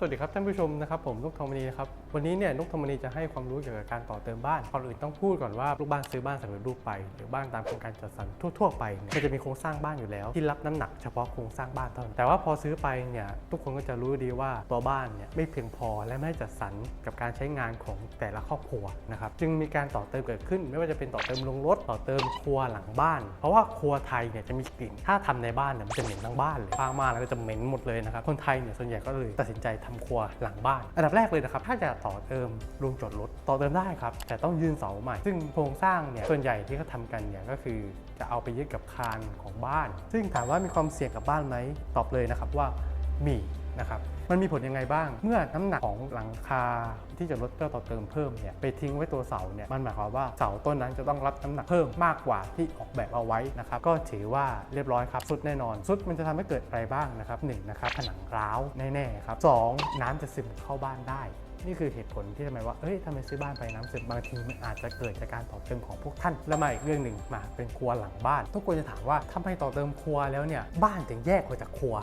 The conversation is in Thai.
สวัสดีครับท่านผู้ชมนะครับผมนุกทองมณีนะครับวันนี้เนี่ยนุกทองมณีจะให้ความรู้เกี่ยวกับการต่อเติมบ้านก่อนอื่นต้องพูดก่อนว่าลูกบ้านซื้อบ้านสำเร็จรูปไป หรือบ้านตามโครงการจัดสรรทั่ว ๆ ไปเนี่ยมันจะมีโครงสร้างบ้านอยู่แล้ว ที่รับน้ำหนักเฉพาะโครงสร้างบ้านเท่านั้นแต่ว่าพอซื้อไปเนี่ยทุกคนก็จะรู้ดีว่าตัวบ้านเนี่ยไม่เพียงพอและไม่จัดสรรกับการใช้งานของแต่ละครอบครัวนะครับจึงมีการต่อเติมเกิดขึ้น ไม่ว่าจะเป็นต่อเติมลงรถต่อเติมครัวหลังบ้าน เพราะว่าครัวไทยเนี่ยจะมีกลิ่นถ้าทำในบ้านเนี่ยมันจะเหม็นทั้งบ้านเลยฟางมาแล้วก็จะเหม็นหมดเลยนะครับคนไทยเนี่ยส่วนใหญ่ก็เลยตัดสินใจททำครัวหลังบ้าน อันดับแรกเลยนะครับ ถ้าจะต่อเติมโรงจอดรถต่อเติมได้ครับ แต่ต้องยื่นเสาใหม่ ซึ่งโครงสร้างเนี่ยส่วนใหญ่ที่เขาทำกันเนี่ยก็คือจะเอาไปยึดกับคานของบ้าน ซึ่งถามว่ามีความเสี่ยงกับบ้านไหมตอบเลยนะครับว่ามี นะครับมันมีผลยังไงบ้าง เมื่อน้ำหนักของหลังคาที่จะลดเพื่อต่อเติมเพิ่มเนี่ยไปทิ้งไว้ตัวเสาเนี่ยมันหมายความว่าเสาต้นนั้นจะต้องรับน้ำหนักเพิ่มมากกว่าที่ออกแบบเอาไว้นะครับก็ถือว่าเรียบร้อยครับสุดแน่นอน สุดมันจะทำให้เกิดอะไรบ้างนะครับหนึ่งนะครับผนังร้าวแน่ๆครับสองน้ำจะซึมเข้าบ้านได้นี่คือเหตุผลที่ทำไมว่า เอ้ยทำไมซื้อบ้านไปน้ำซึมบางทีมันอาจจะเกิดจากการต่อเติมของพวกท่าน แล้วมาอีกเรื่องหนึ่งมาเป็นครัวหลังบ้าน ทุกคนจะถามว่าทำไมต่อเติมครัวแล้วเนี่ย บ้านถึงแยกออกจากครัว